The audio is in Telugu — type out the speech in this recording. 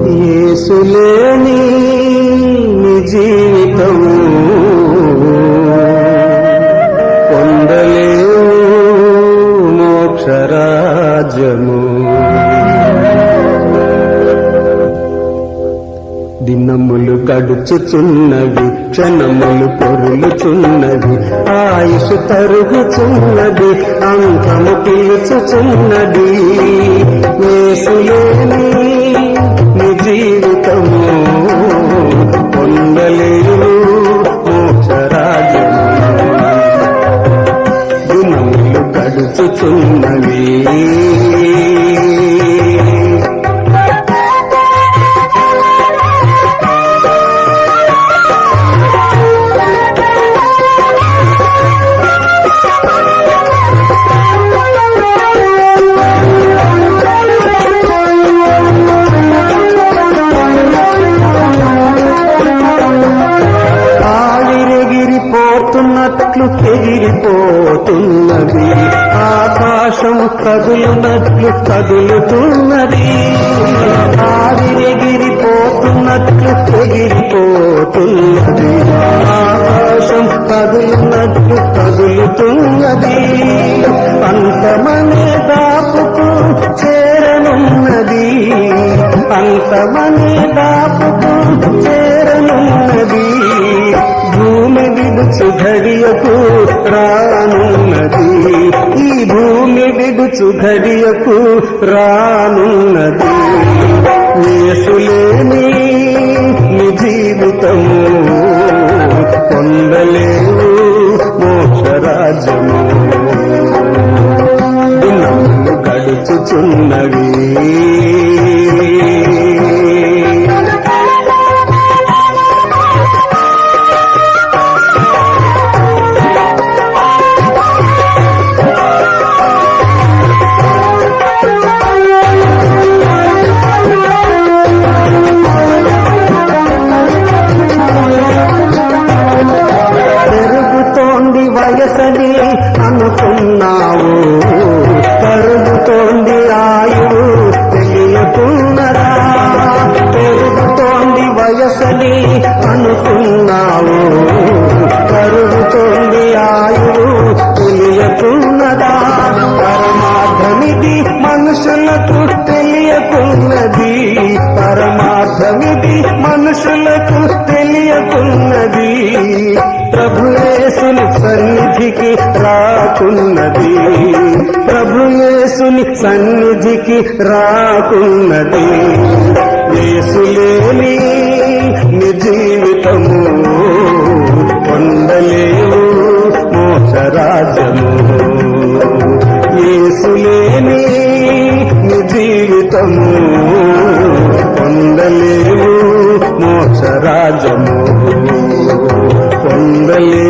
యేసులేని నీ జీవితము పొందలేవు మోక్షరాజ్యము. దినములు గడుచుచున్నవి క్షణములు పొరులుచున్నవి ఆయుష్ తరుగుచున్నది అంకము పిలుచుచున్నది. వేసులేని దినములు గడుచుచున్నవి ఆవిరెగిరిపోతున్నట్లు ఎగిరిపోతున్నది. ఆకాశం కదులునట్లు కదులుతున్నది. ఆవిరెగిరిపోతున్నట్లు ఎగిరిపోతున్నది. ఆకాశం కదులునట్లు కదులుతున్నది. అంతమనే దాపుకు చేరనున్నది. అంతమనే దాపుకు చేరనున్నది. విడుచు ఘడియకు రానున్నది. ఈ భూమి విడుచు ఘడియకు రానున్నది. యేసులేని నీ జీవితము పొందలేవు మోక్షరాజ్యము. దినములు గడుచుచున్నవి. పెరుగుతోంది అనుకున్నావు. కరుగుతోంది ఆయువు తెలియకున్నరా పెరుగుతోంది వయసని అనుకున్నావు. కరుగుతోంది ఆయువు తెలియకున్నదా పరమార్థమిది మనుషులకు తెలియకున్నది పరమార్థమిది మన మనకు తెలియకున్నది. ప్రభుయేసుని సన్నిధికి రాకున్నది. ప్రభుయేసుని సన్నిధికి రాకున్నది. యేసులేని నీ జీవితము పొందలేవు మోసరాజము యేసులేని నీ జీవితము உங்கள்